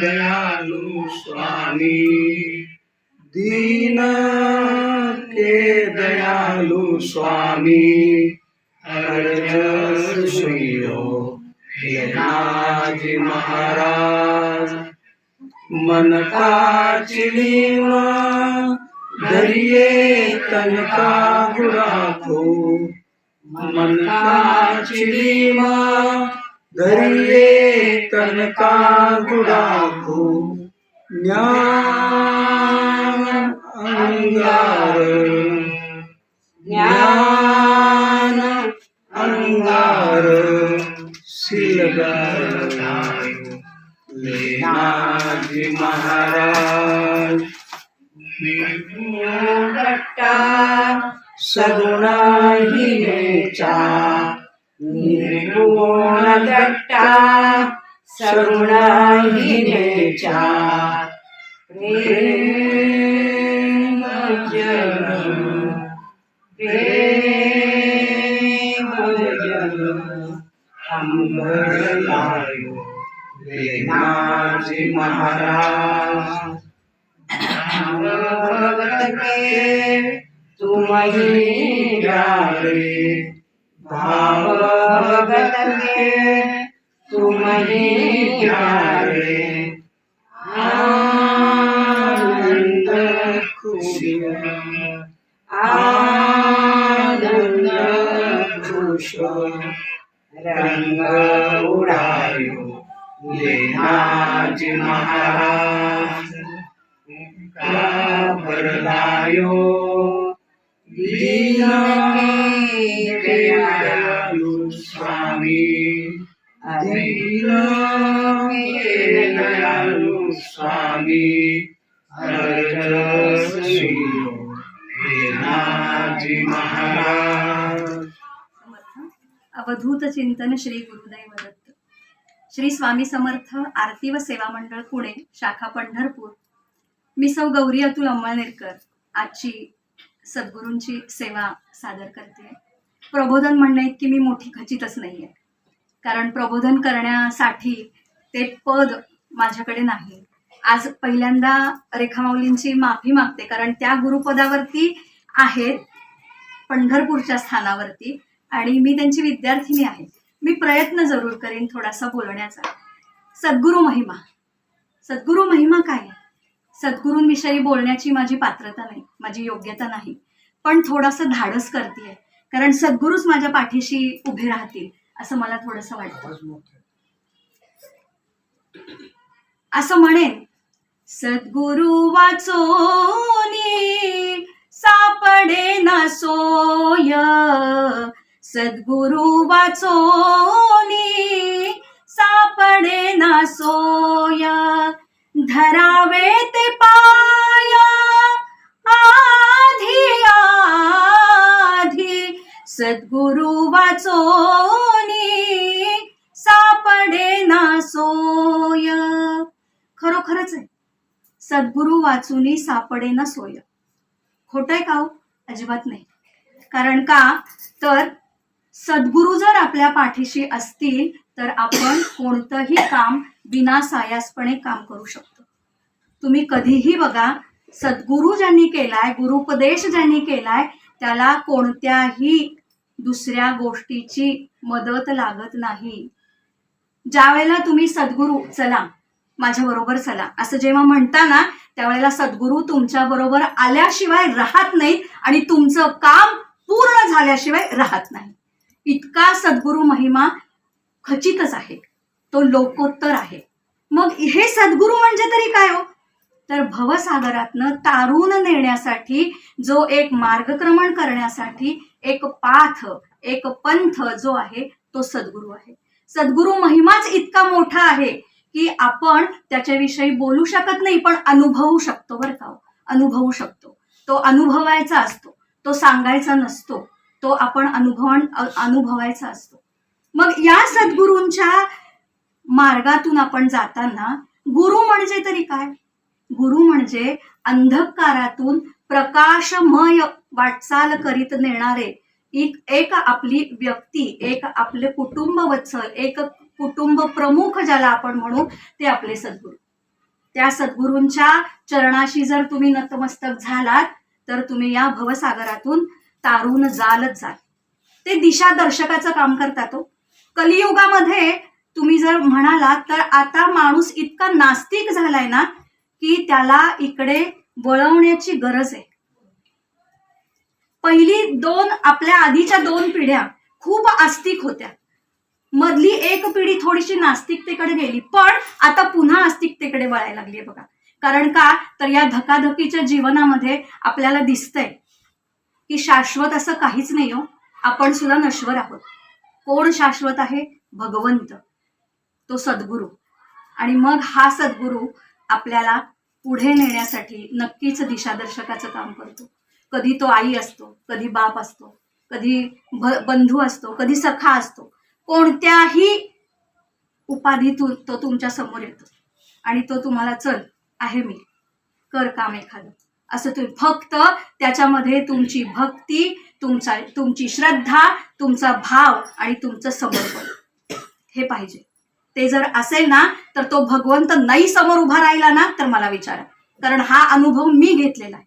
दयालु स्वामी। दीन के दयालु स्वामी। अर्ज सुइयो हे नाजी महाराज। मन का चिलीमा दरिये तन का गुराखो। मन का चिलीमा दरिये कनका गुडाखू ज्ञान अंगार ज्ञान अंगार सिलगार लेनाजी महाराज. सगुणा ही चा दट्टा सगुणाहीनेचा प्रेम जन प्रेम जन अंबरलायो लेनाजी महाराज भगत के तुम ही प्यारे भाव भगत के तुम ही प्यारे आनंद खुशियाँ आनंद खुश रंग उडायो लेनाजी महाराज का भरलायो दीन के दयालु स्वामी दयालु स्वामी अवधूत चिंतन श्री गुरुदैव दत्त. श्री स्वामी समर्थ आरती व सेवा मंडळ पुणे शाखा पंढरपूर. मी सौ गौरी अतुल अंमळनेरकर आजची सद्गुरूंची सेवा सादर करते. प्रबोधन म्हणणे इतकी मी मोठी खचितच नाही आहे कारण प्रबोधन करण्यासाठी ते पद माझ्याकडे नाही. आज पहिल्यांदा रेखामाऊलींची माफी मागते कारण त्या गुरुपदावरती आहेत पंढरपूरच्या स्थानावरती आणि मी त्यांची विद्यार्थिनी आहे. मी प्रयत्न जरूर करेन थोडासा बोलण्याचा. सद्गुरू महिमा. सद्गुरू महिमा काय? आहे? सद्गुरूंविषयी बोलण्याची माझी पात्रता नाही माझी योग्यता नाही. पण थोडंसं धाडस करते कारण सद्गुरूच माझ्या पाठीशी उभे राहतील असं मला थोडंसं वाटतं. असं म्हणेन सद्गुरु वाचोनी सापडे ना सोय सद्गुरु वाचोनी सापडे ना सोय धरावे ते पाया आधी सद्गुरु वाचोनी सापडे ना सोय. खरोखरच आहे. सद्गुरु वाचूनी सापडे ना सोय. खोट आहे का हो? अजिबात नाही. कारण का? तर सद्गुरु जर आपल्या पाठीशी असतील तर आपण कोणतंही काम विनासायासपणे काम करू शकतो. तुम्ही कधीही बघा सद्गुरु ज्यांनी केलाय गुरुपदेश ज्यांनी केलाय त्याला कोणत्याही दुसऱ्या गोष्टीची मदत लागत नाही. ज्या वेळेला तुम्ही सद्गुरू चला माझ्या बरोबर चला असं जेव्हा म्हणता ना त्यावेळेला सद्गुरू तुमच्या बरोबर आल्याशिवाय राहत नाहीत आणि तुमचं काम पूर्ण झाल्याशिवाय राहत नाही. इतका सद्गुरू महिमा खचितच आहे. तो लोकोत्तर आहे. मग हे सद्गुरू म्हणजे तरी काय हो? तर भवसागरातनं तारून नेण्यासाठी जो एक मार्गक्रमण करण्यासाठी एक पाथ एक पंथ जो आहे तो सद्गुरू आहे. सद्गुरू महिमाच इतका मोठा आहे की आपण त्याच्याविषयी बोलू शकत नाही पण अनुभवू शकतो बरं का हो. अनुभवू शकतो. तो अनुभवायचा असतो. तो सांगायचा नसतो. तो आपण अनुभव अनुभवायचा असतो. मग या सद्गुरूंच्या मार्गातून आपण जाताना गुरु म्हणजे तरी काय? गुरु म्हणजे अंधकारातून प्रकाशमय वाटचाल करीत नेणारे. एक एक आपली व्यक्ती एक आपले कुटुंब वत्सल एक कुटुंब प्रमुख ज्याला आपण म्हणू ते आपले सद्गुरू. त्या सद्गुरूंच्या चरणाशी जर तुम्ही नतमस्तक झालात तर तुम्ही या भवसागरातून तारून जालच जाल. ते दिशा दर्शकाचं काम करतात हो. कलियुगामध्ये तुम्ही जर म्हणालात तर आता माणूस इतका नास्तिक झालाय ना की त्याला इकडे वळवण्याची गरज आहे. पहिली दोन आपल्या आधीच्या दोन पिढ्या खूप आस्तिक होत्या. मधली एक पिढी थोडीशी नास्तिकतेकडे गेली पण आता पुन्हा आस्तिकतेकडे वळायला लागली आहे बघा. कारण का? तर या धकाधकीच्या जीवनामध्ये आपल्याला दिसतंय की शाश्वत असं काहीच नाही हो. आपण सुद्धा नश्वर आहोत. कोण शाश्वत आहे? भगवंत. तो सद्गुरू. आणि मग हा सद्गुरू आपल्याला पुढे नेण्यासाठी नक्कीच दिशादर्शकाचं काम करतो. कधी तो आई असतो कधी बाप असतो कधी भ- बंधू असतो कधी सखा असतो कोणत्याही उपाधीतून तो तुमच्यासमोर येतो. आणि तो तुम्हाला चल आहे मी. कर काम एखादं. असं तुम्ही फक्त त्याच्यामध्ये तुमची भक्ती तुमचा तुमची श्रद्धा तुमचा भाव आणि तुमचं समर्पण हे पाहिजे. ते जर असेल ना तर तो भगवंत नाही समोर उभा राहिला ना तर मला विचारा. कारण हा अनुभव मी घेतलेला आहे.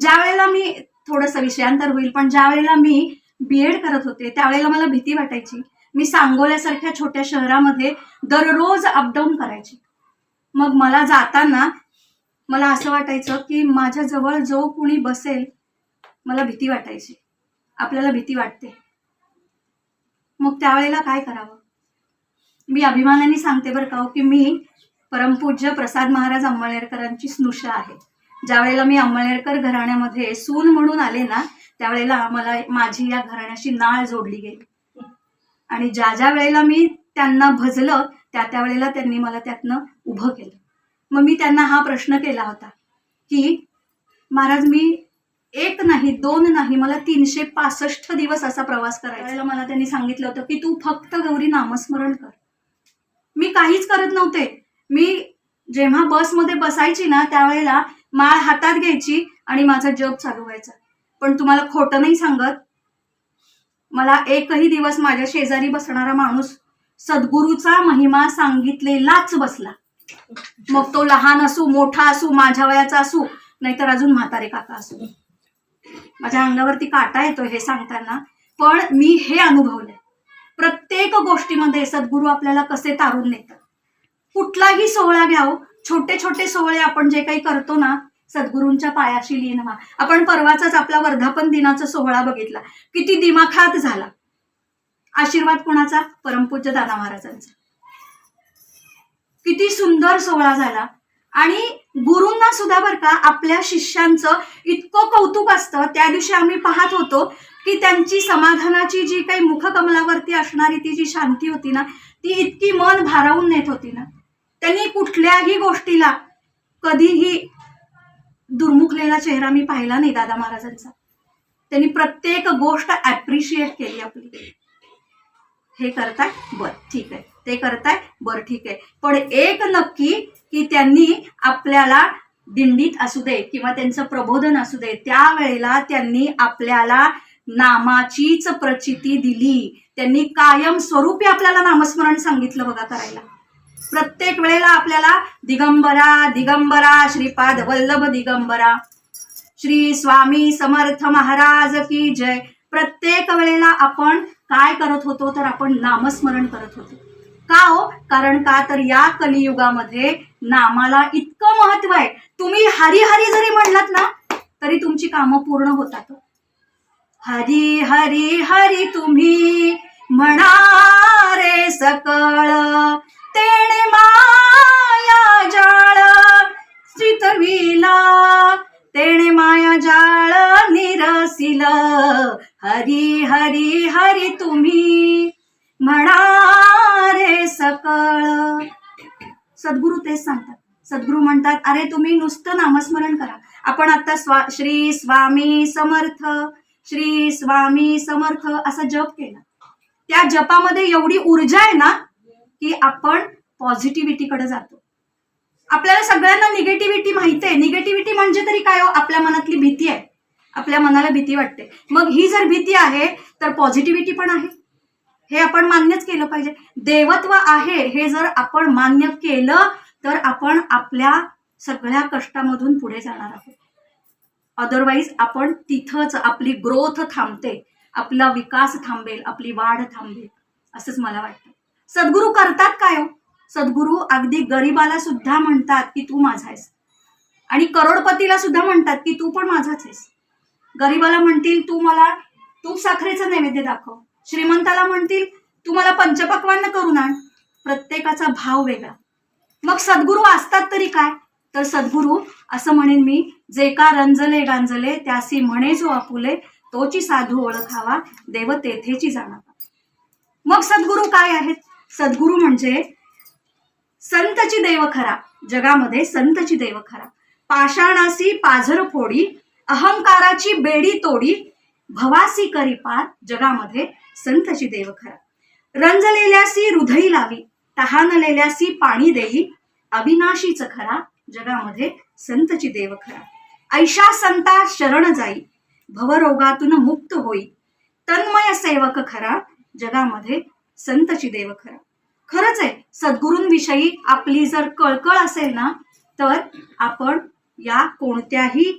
ज्या वेळेला मी थोडंसं विषयांतर होईल पण ज्या वेळेला मी बीएड करत होते त्यावेळेला मला भीती वाटायची. मी सांगोल्यासारख्या छोट्या शहरामध्ये दररोज अपडाऊन करायची. मग मला जाताना मला असं वाटायचं की माझ्याजवळ जो कुणी बसेल मला भीती वाटायची. आपल्याला भीती वाटते. मग त्यावेळेला काय करावं? मी अभिमानाने सांगते बरं का हो, की मी परमपूज्य प्रसाद महाराज अंमळनेरकरांची स्नुषा आहे. ज्या वेळेला मी अंमळनेरकर घराण्यामध्ये सून म्हणून आले ना त्यावेळेला मला माझी या घराण्याशी नाळ जोडली गेली. आणि ज्या ज्या वेळेला मी त्यांना भजलं त्या त्या वेळेला त्यांनी मला त्यातनं उभं केलं. मग मी त्यांना हा प्रश्न केला होता की महाराज मी एक नाही दोन नाही मला तीनशे पासष्ट दिवस असा प्रवास करायचा. मला त्यांनी सांगितलं होतं की तू फक्त गौरी नामस्मरण कर. मी काहीच करत नव्हते. मी जेव्हा बसमध्ये बसायची ना त्यावेळेला माळ हातात घ्यायची आणि माझा जप चालू व्हायचा. पण तुम्हाला खोटं नाही सांगत. मला एकही दिवस माझ्या शेजारी बसणारा माणूस सद्गुरूचा महिमा सांगितलेलाच बसला. मग तो लहान असू मोठा असू माझ्या वयाचा असू नाहीतर अजून म्हातारे काका असू. माझ्या अंगावरती काटा येतो हे सांगताना पण मी हे अनुभवलंय. प्रत्येक गोष्टीमध्ये सद्गुरू आपल्याला कसे तारून नेतात? कुठलाही सोहळा घ्याव छोटे छोटे सोहळे आपण जे काही करतो ना सद्गुरूंच्या पायाशी लीन व्हा आपण परवाचाच आपला वर्धापन दिनाचा सोहळा बघितला. किती दिमाखात झाला. आशीर्वाद कोणाचा? परमपूज्य दादा महाराजांचा. किती सुंदर सोहळा झाला. आणि गुरूंना सुद्धा बरं का आपल्या शिष्यांचं इतकं कौतुक असतं. त्या दिवशी आम्ही पाहत होतो की त्यांची समाधानाची जी काही मुखकमलावरती असणारी ती जी शांती होती ना ती इतकी मन भारावून नेत होती ना. त्यांनी कुठल्याही गोष्टीला कधीही दुर्मुखलेला चेहरा मी पाहिला नाही दादा महाराजांचा. त्यांनी प्रत्येक गोष्ट ॲप्रिशिएट केली आपली. हे करताय? बर ठीक आहे. ते करताय? बर ठीक आहे. पण एक नक्की की त्यांनी आपल्याला दिंडीत असू दे किंवा त्यांचं प्रबोधन असू दे त्यावेळेला त्यांनी आपल्याला नामाचीच प्रचिती दिली. त्यांनी कायम स्वरूपी आपल्याला नामस्मरण सांगितलं बघा करायला. प्रत्येक वेळेला आपल्याला दिगंबरा दिगंबरा श्रीपाद वल्लभ दिगंबरा. श्री स्वामी समर्थ महाराज की जय. प्रत्येक वेळेला आपण काय करत होतो तर आपण नामस्मरण करत होतो. का हो? कारण का तर या कलियुगामध्ये नामाला इतकं महत्त्व आहे. तुम्ही हरी हरी जरी म्हणलात ना तरी तुमची कामं पूर्ण होतात हो. हरी हरी हरी तुम्ही म्हणा रे सकळ. तेणे माया जाळ चितविला तेणे माया जाळ निरसिल. हरी हरी हरी तुम्ही म्हणा रे सकळ. सद्गुरू तेच सांगतात. सद्गुरू म्हणतात अरे तुम्ही नुसतं नामस्मरण करा. आपण आता स्वा श्री स्वामी समर्थ श्री स्वामी समर्थ असा जप केला. त्या जपामध्ये एवढी ऊर्जा आहे ना की आपण पॉझिटिव्हिटीकडे जातो. आपल्याला सगळ्यांना निगेटिव्हिटी माहिती आहे. निगेटिव्हिटी म्हणजे तरी काय हो? आपल्या मनातली भीती आहे. आपल्या मनाला भीती वाटते. मग ही जर भीती आहे तर पॉझिटिव्हिटी पण आहे. हे आपण मान्यच केलं पाहिजे. देवत्व आहे हे जर आपण मान्य केलं तर आपण आपल्या सगळ्या कष्टामधून पुढे जाणार आहोत. अदरवाईज आपण तिथंच आपली ग्रोथ थांबते आपला विकास थांबेल आपली वाढ थांबेल असंच मला वाटतं. सद्गुरू करतात काय हो? सद्गुरू अगदी गरीबाला सुद्धा म्हणतात की तू माझा आहेस. आणि करोडपतीला सुद्धा म्हणतात की तू पण माझाच आहेस. गरीबाला म्हणतील तू मला तूप साखरेचा नैवेद्य दाखव. श्रीमंताला म्हणतील तू मला पंचपक्वान्न करून आण. प्रत्येकाचा भाव वेगळा. मग सद्गुरू असतात तरी काय? तर सद्गुरू असं म्हणेन मी जे का रंजले गांजले त्यासी म्हणे जो आपुले तोची साधू ओळखावा देव तेथेची जाणावा. मग सद्गुरू काय आहेत? सद्गुरू म्हणजे संतची देव खरा जगामध्ये संतची देव खरा. पाषाणासी पाझर फोडी अहंकाराची बेडी तोडी भवासी करी पार जगामध्ये संतची देव खरा. रंजलेल्यासी हृदयी लावी तहानलेल्यासी पाणी देई अविनाशीच खरा जगामध्ये संतची देव खरा. ऐशा संता शरण जाई भवरोगातून मुक्त होई. तन्मय सेवक खरा जगामध्ये संतची देव खरा. खरंच आहे सद्गुरूंविषयी आपली जर कळकळ असेल ना तर आपण या कोणत्याही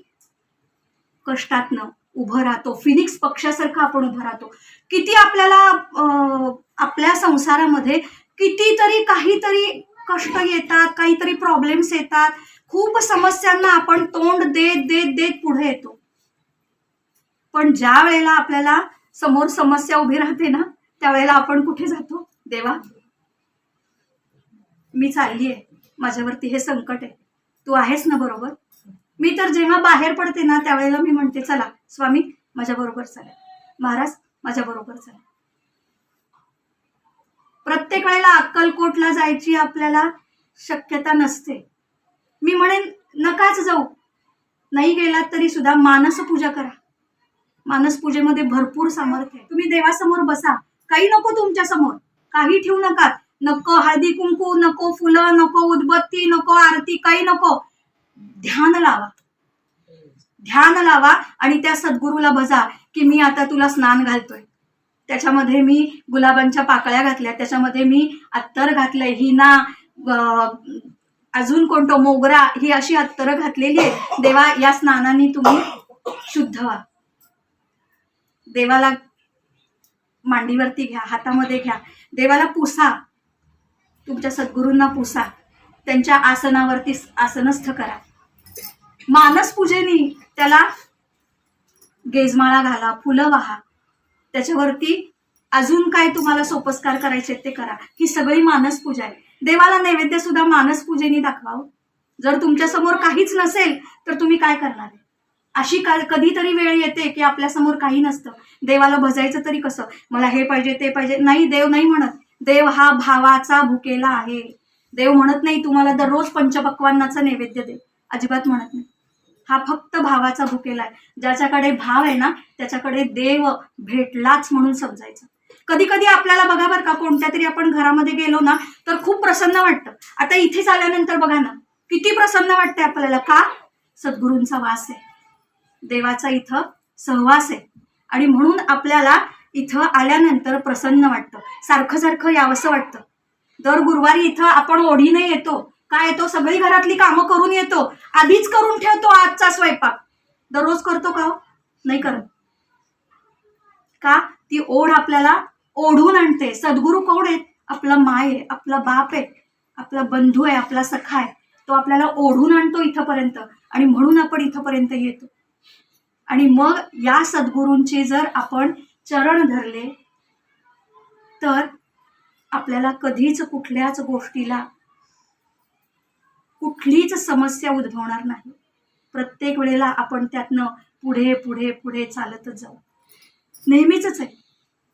कष्टातनं उभं राहतो. फिनिक्स पक्षासारखं आपण उभं राहतो. किती आपल्याला आपल्या संसारामध्ये कितीतरी काहीतरी कष्ट येतात काहीतरी प्रॉब्लेम्स येतात. खूप समस्यांना आपण तोंड देत देत देत पुढे येतो. पण ज्या वेळेला आपल्याला समोर समस्या उभी राहते ना त्यावेळेला आपण कुठे जातो? देवा मी चालली आहे. माझ्यावरती हे संकट आहे. तू आहेस ना बरोबर? मी तर जेव्हा बाहेर पडते ना त्यावेळेला मी म्हणते चला स्वामी माझ्या बरोबर चला. महाराज माझ्या बरोबर चला. प्रत्येक वेळेला अक्कलकोटला जायची आपल्याला शक्यता नसते. मी म्हणेन नकाच जाऊ. नाही गेलात तरी सुद्धा मानस पूजा करा. मानस पूजेमध्ये भरपूर सामर्थ्य आहे. तुम्ही देवासमोर बसा. काही नको तुमच्यासमोर. काही ठेवू नका. नको हळदी कुंकू नको फुलं नको उदबत्ती नको आरती काही नको. ध्यान लावा. ध्यान लावा आणि त्या सद्गुरूला बजा की मी आता तुला स्नान घालतोय. त्याच्यामध्ये मी गुलाबांच्या पाकळ्या घातल्या. त्याच्यामध्ये मी अत्तर घातलंय. हिना अजून कोणतो मोगरा ही अशी अत्तर घातलेली आहे. देवा या स्नानाने तुम्ही शुद्ध व्हा. देवाला मांडीवरती घ्या हातामध्ये घ्या. देवाला पुसा. तुमच्या सद्गुरूंना पुसा. त्यांच्या आसनावरती आसनस्थ करा. मानस पूजेनी त्याला गेजमाळा घाला फुलं वाहा. त्याच्यावरती अजून काय तुम्हाला सोपस्कार करायचे ते करा. ही सगळी मानस पूजा आहे. देवाला नैवेद्य सुद्धा मानस पूजेने दाखवावं. जर तुमच्यासमोर काहीच नसेल तर तुम्ही काय करणार आहे? अशी का कधीतरी वेळ येते की आपल्यासमोर काही नसतं. देवाला भजायचं तरी कसं? मला हे पाहिजे ते पाहिजे. नाही देव नाही म्हणत. देव हा भावाचा भुकेला आहे. देव म्हणत नाही तुम्हाला दररोज पंचपक्वांनाचा नैवेद्य दे. अजिबात म्हणत नाही. हा फक्त भावाचा भुकेला आहे. ज्याच्याकडे भाव आहे ना त्याच्याकडे देव भेटलाच म्हणून समजायचं. कधी कधी आपल्याला बघा बरं का कोणत्या तरी आपण घरामध्ये गेलो ना तर खूप प्रसन्न वाटतं. आता इथेच आल्यानंतर बघा ना किती प्रसन्न वाटते आपल्याला. का? सद्गुरूंचा वास आहे. देवाचा इथं सहवास आहे. आणि म्हणून आपल्याला इथं आल्यानंतर प्रसन्न वाटतं. सारखं सारखं यावंसं वाटतं. दर गुरुवारी इथं आपण ओढीने येतो. काय येतो सगळी घरातली कामं करून येतो आधीच करून ठेवतो आजचा स्वयंपाक. दररोज करतो का हो? नाही करत. का? ती ओढ आपल्याला ओढून आणते. सद्गुरू कोण आहेत? आपला माय आहे आपला बाप आहे आपला बंधू आहे आपला सखा आहे. तो आपल्याला ओढून आणतो इथंपर्यंत आणि म्हणून आपण इथंपर्यंत येतो. आणि मग या सद्गुरूंचे जर आपण चरण धरले तर आपल्याला कधीच कुठल्याच गोष्टीला कुठलीच समस्या उद्भवणार नाही. प्रत्येक वेळेला आपण त्यातनं पुढे पुढे पुढे चालतच जाऊ. नेहमीच आहे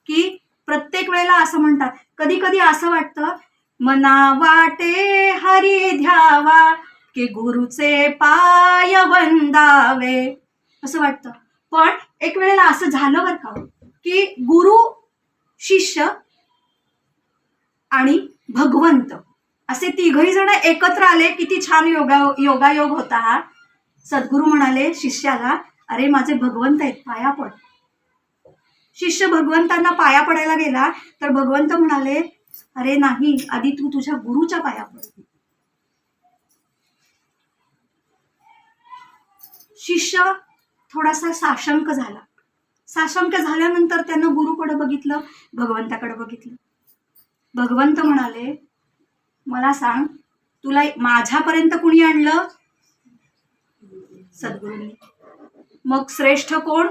की प्रत्येक वेळेला असं म्हणतात. कधी कधी असं वाटतं मना वाटे हरी ध्यावा की गुरुचे पाय वंदावे. असं वाटतं. पण एक वेळेला असं झालं बरं का हो, की गुरु शिष्य आणि भगवंत असे तिघही जण एकत्र आले. किती छान योगा योगायोग होता हा. सद्गुरू म्हणाले शिष्याला अरे माझे भगवंत आहेत पाया पड. शिष्य भगवंतांना पाया पडायला गेला तर भगवंत म्हणाले अरे नाही आधी तू तुझ्या गुरुच्या पाया पड. शिष्य थोडासा साशंक झाला. साशंक झाल्यानंतर त्यानं गुरुकडे बघितलं भगवंताकडे बघितलं. भगवंत म्हणाले मला सांग तुला माझ्यापर्यंत कुणी आणलं? सद्गुरूंनी. मग श्रेष्ठ कोण?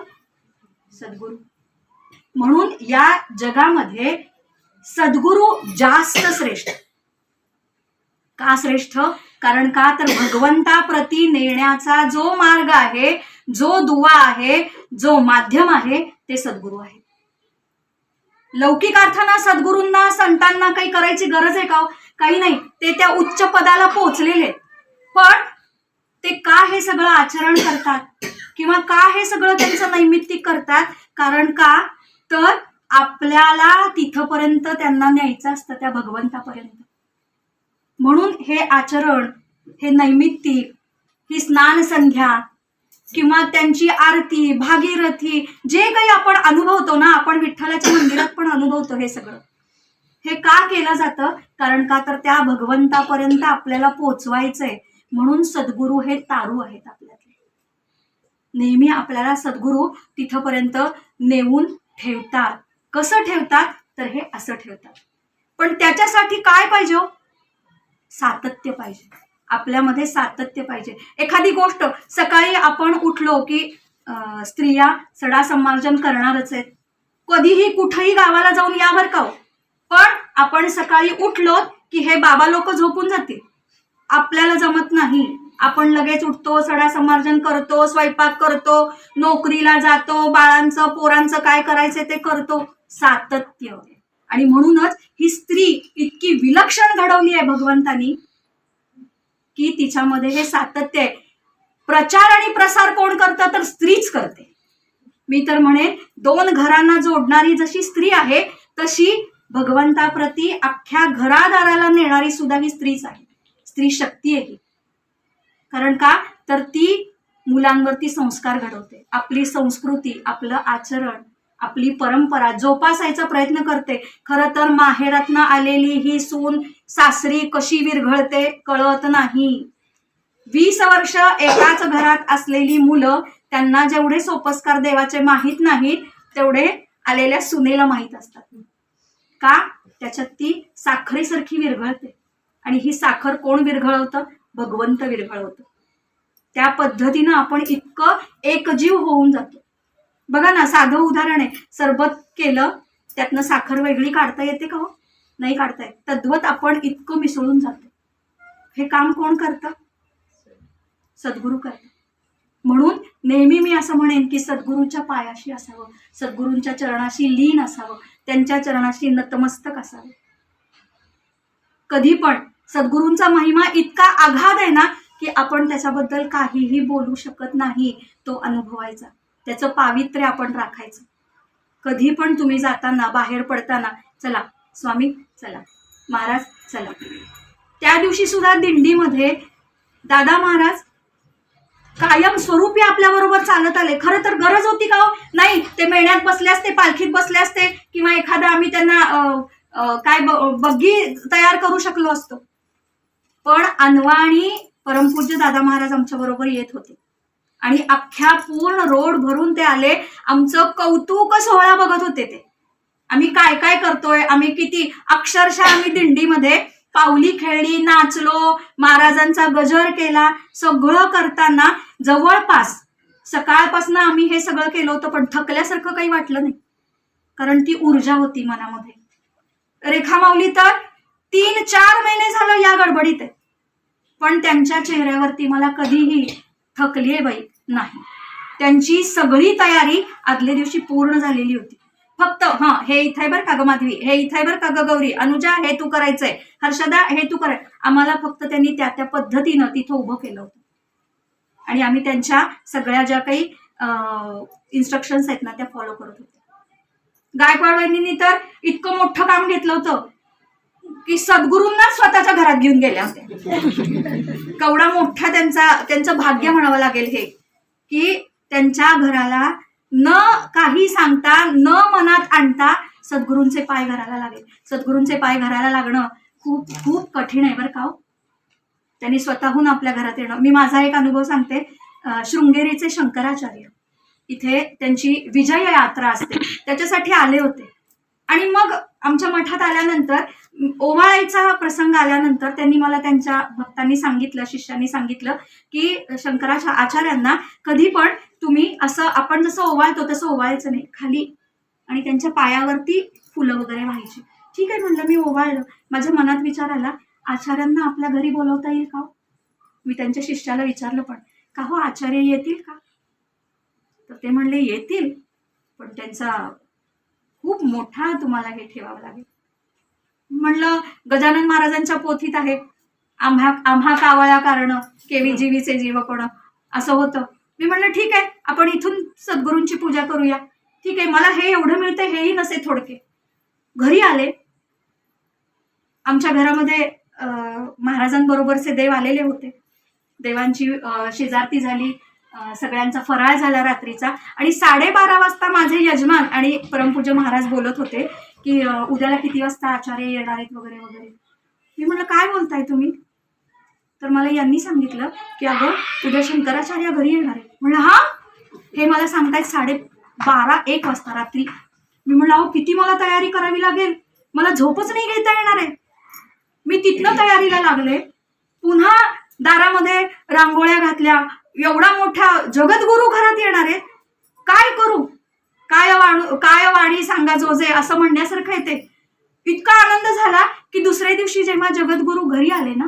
सद्गुरू. म्हणून या जगामध्ये सद्गुरू जास्त श्रेष्ठ. का श्रेष्ठ? कारण का? तर भगवंताप्रती नेण्याचा जो मार्ग आहे जो दुवा आहे जो माध्यम आहे ते सद्गुरू आहे. लौकिक अर्थानं सद्गुरूंना संतांना काही करायची गरज आहे का हो? काही नाही ते त्या उच्च पदाला पोहोचलेले. पण ते का हे सगळं आचरण करतात? किंवा का हे सगळं त्यांचं नैमित्तिक करतात? कारण का? तर आपल्याला तिथपर्यंत त्यांना न्यायचं असतं त्या भगवंतापर्यंत. म्हणून हे आचरण हे नैमित्तिक ही स्नान संध्या किंवा त्यांची आरती भागीरथी जे काही आपण अनुभवतो ना आपण विठ्ठलाच्या मंदिरात पण अनुभवतो हे सगळं. हे का केलं जातं? कारण का तर त्या भगवंतापर्यंत आपल्याला पोचवायचंय. म्हणून सद्गुरू हे तारू आहेत आपल्यातले. नेहमी आपल्याला सद्गुरू तिथपर्यंत नेऊन ठेवतात. कसं ठेवतात? तर हे असं ठेवतात. पण त्याच्यासाठी काय पाहिजे हो? सातत्य पाहिजे. आपल्यामध्ये सातत्य पाहिजे. एखादी गोष्ट सकाळी आपण उठलो की स्त्रिया सडा समार्जन करणारच आहेत. कधीही कुठेही गावाला जाऊन या बरं का हो. पण आपण सकाळी उठलो की हे बाबा लोक झोपून जातील. आपल्याला जमत नाही. आपण लगेच उठतो सडा समार्जन करतो स्वयंपाक करतो नोकरीला जातो बाळांचं पोरांचं काय करायचं ते करतो. सातत्य. आणि म्हणूनच ही स्त्री इतकी विलक्षण घडवली आहे भगवंतानी की तिच्यामध्ये हे सातत्य आहे. प्रचार आणि प्रसार कोण करतं तर स्त्रीच करते. मी तर म्हणे दोन घरांना जोडणारी जशी स्त्री आहे तशी भगवंताप्रती अख्ख्या घरादाराला नेणारी सुद्धा ही स्त्रीच आहे. स्त्री शक्ती आहे ही. कारण का? तर ती मुलांवरती संस्कार घडवते. आपली संस्कृती आपलं आचरण आपली परंपरा जोपासायचा प्रयत्न करते. खरं तर माहेरातनं आलेली ही सून सासरी कशी विरघळते कळत नाही. वीस वर्ष एकाच घरात असलेली मुलं त्यांना जेवढे सोपस्कार देवाचे माहीत नाहीत तेवढे आलेल्या सुनेला माहीत असतात. का? त्याच्यात ती साखरेसारखी विरघळते. आणि ही साखर कोण विरघळवतं? भगवंत विरघळवतं. त्या पद्धतीनं आपण इतकं एकजीव होऊन जातो. बघा ना साधं उदाहरण आहे. सरबत केलं त्यातनं साखर वेगळी काढता येते का हो? नाही काढता येत. तद्वत आपण इतकं मिसळून जातो. हे काम कोण करतं? सद्गुरू करतात. म्हणून नेहमी मी असं म्हणेन की सद्गुरूच्या पायाशी असावं. सद्गुरूंच्या चरणाशी लीन असावं. त्यांच्या चरणाशी नतमस्तक असावे. कधी पण सद्गुरूंचा महिमा इतका आघात आहे ना की आपण त्याच्याबद्दल काहीही बोलू शकत नाही तो अनुभवायचा. त्याचं पावित्र्य आपण राखायचं. कधी पण तुम्ही जाताना बाहेर पडताना चला स्वामी चला महाराज चला. त्या दिवशी सुद्धा दिंडीमध्ये दादा महाराज कायम स्वरूपी आपल्या बरोबर चालत आले खरं तर गरज होती का हो? नाही. ते मेण्यात बसले असते पालखीत बसले असते किंवा एखादा आम्ही त्यांना काय बग्गी तयार करू शकलो असतो. पण अनवाणी परमपूज्य दादा महाराज आमच्या बरोबर येत होते. आणि अख्ख्या पूर्ण रोड भरून ते आले. आमचं कौतुक सोहळा बघत होते ते. आम्ही काय काय करतोय? आम्ही किती अक्षरशः आम्ही दिंडीमध्ये पावली खेळली नाचलो महाराजांचा गजर केला सगळं करताना जवळपास सकाळपासून आम्ही हे सगळं केलं होतं पण थकल्यासारखं काही वाटलं नाही. कारण ती ऊर्जा होती मनामध्ये. रेखा माऊली तर तीन चार महिने झालं या गडबडीत आहे. पण त्यांच्या चेहऱ्यावरती मला कधीही थकली आहे बाई नाही. त्यांची सगळी तयारी आदल्या दिवशी पूर्ण झालेली होती. फक्त हा हे इथे बर का ग माधवी? हे इथं बर का ग गौरी? अनुजा हे तू करायचंय. हर्षदा हे तू कराय आम्हाला फक्त त्यांनी त्या त्या पद्धतीनं तिथं उभं केलं होतं. आणि आम्ही त्यांच्या सगळ्या ज्या काही इन्स्ट्रक्शन्स आहेत ना त्या फॉलो करत होतो. गायकवाड तर इतकं मोठं काम घेतलं होतं की सद्गुरूंना स्वतःच्या घरात घेऊन गेल्या होत्या. केवढा मोठा त्यांचा त्यांचं भाग्य म्हणावं लागेल हे की त्यांच्या घराला न काही सांगता न मनात आणता सद्गुरूंचे पाय घराला लागेल सद्गुरूंचे पाय घराला लागणं खूप खूप कठीण आहे बरं का हो? त्यांनी स्वतःहून आपल्या घरात येणं. मी माझा एक अनुभव सांगते. शृंगेरीचे शंकराचार्य. इथे त्यांची विजय यात्रा असते. त्याच्यासाठी आले होते. आणि मग आमच्या मठात आल्यानंतर ओवाळायचा प्रसंग आल्यानंतर त्यांनी मला त्यांच्या भक्तांनी सांगितलं शिष्यांनी सांगितलं की शंकराच्या आचार्यांना कधी पण तुम्ही असं आपण जसं ओवाळतो तसं ओवाळायचं नाही. खाली आणि त्यांच्या पायावरती फुलं वगैरे व्हायची. ठीक आहे म्हणलं मी ओवाळलं. माझ्या मनात विचार आला आचार्यांना आपल्या घरी बोलवता येईल का हो? मी त्यांच्या शिष्याला विचारलं पण का हो आचार्य येतील का? तर ते म्हणले येतील पण त्यांचा खूप मोठा तुम्हाला हे ठेवावं लागेल. म्हणलं गजानन महाराजांच्या पोथीत आहे आम्हा आम्हा कावळ्या कारण केवी जीवीचे जीवपण असं होतं. मी म्हणलं ठीक आहे आपण इथून सद्गुरूंची पूजा करूया. ठीक आहे मला हे एवढं मिळतं हेही नसे थोडके. घरी आले. आमच्या घरामध्ये महाराजांबरोबरचे देव आलेले होते. देवांची शेजारती झाली. सगळ्यांचा फराळ झाला रात्रीचा. आणि साडेबारा वाजता माझे यजमान आणि परमपूज्य महाराज बोलत होते की उद्याला किती वाजता आचार्य येणार आहेत वगैरे वगैरे. मी म्हटलं काय बोलताय तुम्ही? तर मला यांनी सांगितलं की अगं उद्या शंकराचार्य घरी येणार आहे म्हणलं हा? हे मला सांगतायत साडे बारा एक वाजता रात्री. मी म्हणलं अहो किती मला तयारी करावी लागेल? मला झोपच नाही घेता येणार आहे. मी तिथनं तयारीला लागले. पुन्हा दारामध्ये रांगोळ्या घातल्या एवढा मोठा जगद्गुरु घरात येणार आहे. काय करू? काय वाणू काय वाणी सांगा जोजे असं म्हणण्यासारखं आहे ते. इतका आनंद झाला की दुसऱ्या दिवशी जेव्हा जगद्गुरु घरी आले ना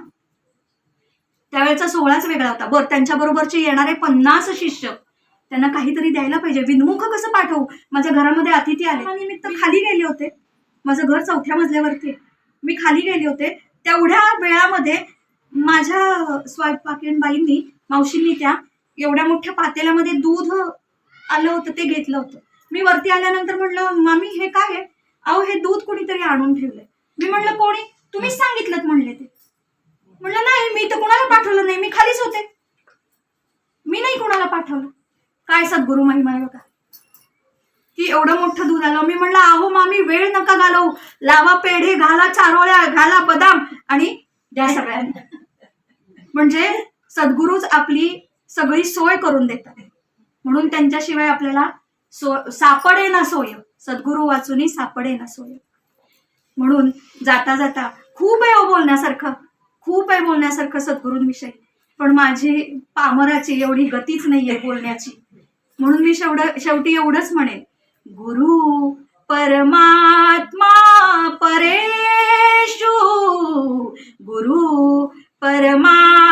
त्यावेळेचा सोहळाच वेगळा होता. बरं त्यांच्या बरोबरचे येणारे पन्नास शिष्य त्यांना काहीतरी द्यायला पाहिजे. विनमुख कसं पाठवू? माझ्या घरामध्ये अतिथी आले. निमित्त खाली गेले होते. माझं घर चौथ्या मजल्यावरती. मी खाली गेले होते. तेवढ्या वेळामध्ये माझ्या स्वयंपाकीण बाईंनी मावशींनी त्या एवढ्या मोठ्या पातेल्यामध्ये दूध आलं होतं ते घेतलं होतं. मी वरती आल्यानंतर म्हणलं मामी हे काय आहे? अहो हे दूध कोणीतरी आणून ठेवलंय. मी म्हणलं कोणी? तुम्हीच सांगितलं म्हणले ते. म्हणलं नाही मी तर कोणाला पाठवलं नाही मी खालीच होते. मी नाही कोणाला पाठवलं. काय सद्गुरु महिमा बघा. की एवढं मोठं दूध आलं. मी म्हणलं अहो मामी वेळ नका घालवू. लावा पेढे घाला चारोळ्या घाला बदाम आणि द्या सगळ्यांना. म्हणजे सद्गुरूच आपली सगळी सोय करून देतात. म्हणून त्यांच्याशिवाय आपल्याला सो सापडे ना सोय. सद्गुरू वाचूनही सापडे ना सोय. म्हणून जाता जाता खूप आहे हो बोलण्यासारखं. खूप आहे बोलण्यासारखं सद्गुरूंविषयी. पण माझी पामराची एवढी गतीच नाहीये बोलण्याची. म्हणून मी शेवड शेवटी एवढंच म्हणेन. गुरु परमात्मा परेशु. गुरु परमा